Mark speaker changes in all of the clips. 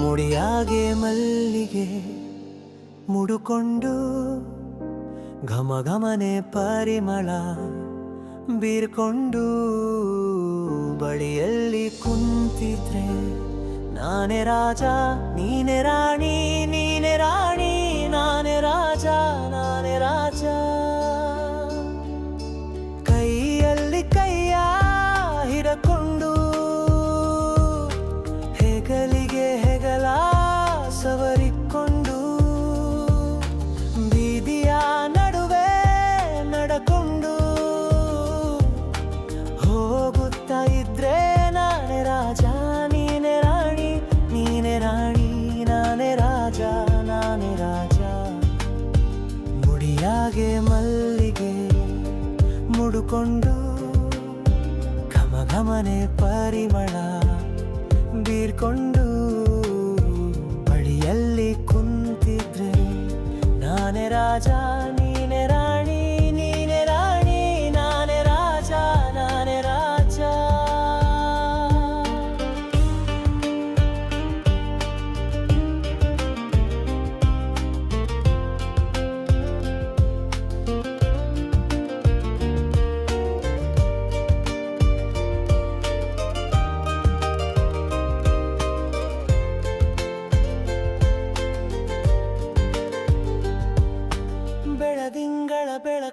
Speaker 1: ಮುಡಿಯಾಗೆ ಮಲ್ಲಿಗೆ ಮುಡುಕೊಂಡು ಘಮ ಘಮನೆ ಪರಿಮಳ ಬೀರ್ಕೊಂಡು ಬಳಿಯಲ್ಲಿ ಕುಂತಿದ್ರೆ, ನಾನೇ ರಾಜ, ನೀನೆ ರಾಣಿ ನೀನೆ ರಾಣಿ. ಮುಡಿಯಾಗೆ ಮಲ್ಲಿಗೆ ಮುಡುಕೊಂಡು ಘಮ ಘಮನೆ ಪರಿಮಳ ಬೀರ್ಕೊಂಡು ಬಳಿಯಲ್ಲಿ ಕುಂತಿದ್ರೆ ನಾನೇ ರಾಜ.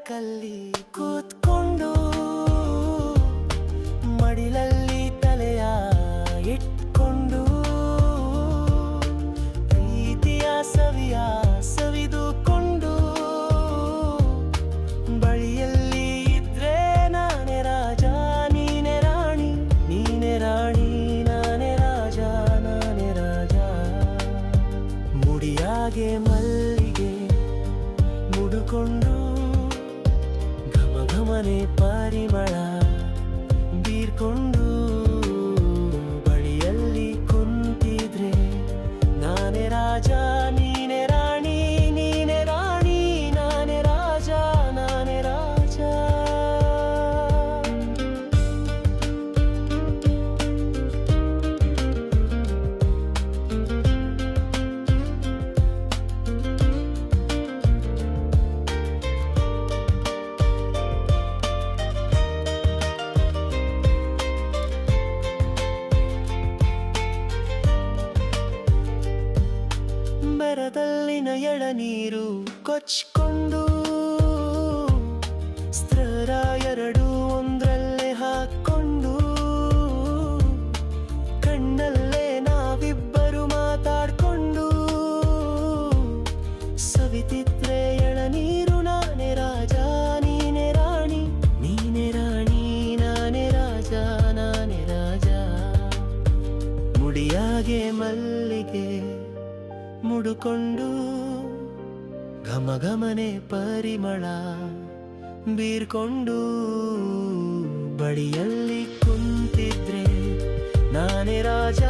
Speaker 1: ಬೆಳಕಲ್ಲಿ ಕೂತ್ಕೊಂಡು ಮಡಿಲಲ್ಲಿ ತಲೆಯ ಇಟ್ಕೊಂಡು ಪ್ರೀತಿಯ ಸವಿಯ ಸವಿದುಕೊಂಡು ಬಳಿಯಲ್ಲಿ ಇದ್ರೆ ನಾನೇ ರಾಜ, ನೀನೆ ರಾಣಿ ನೀನೆ ರಾಣಿ, ನಾನೇ ರಾಜ ನಾನೇ ರಾಜ. ಮುಡಿಯಾಗೆ ಮಲ್ಲಿಗೆ ಮುಡುಕೊಂಡು ಘಮ ಘಮನೆ ಪರಿಮಳ ಬೀರ್ಕೊಂಡು ಮರದಲ್ಲಿನ ಎಳನೀರು ಕೊಚ್ಕೊಂಡು ಸ್ತ್ರ ಎರಡು ಒಂದ್ರಲ್ಲೇ ಹಾಕೊಂಡು ಕಣ್ಣಲ್ಲೇ ನಾವಿಬ್ಬರು ಮಾತಾಡ್ಕೊಂಡು ಸವಿತಿದ್ರೆ ಎಳನೀರು, ನಾನೇ ರಾಜ, ನೀನೆ ರಾಣಿ ನೀನೆ ರಾಣಿ, ನಾನೇ ರಾಜ ನಾನೇ ರಾಜ. ಮುಡಿಯಾಗೆ ಮಲ್ಲಿಗೆ ಮುಡುಕೊಂಡು ಘಮಘಮನೆ ಪರಿಮಳ ಬೀರ್ಕೊಂಡು ಬಳಿಯಲ್ಲಿ ಕುಂತಿದ್ರೆ ನಾನೇ ರಾಜ.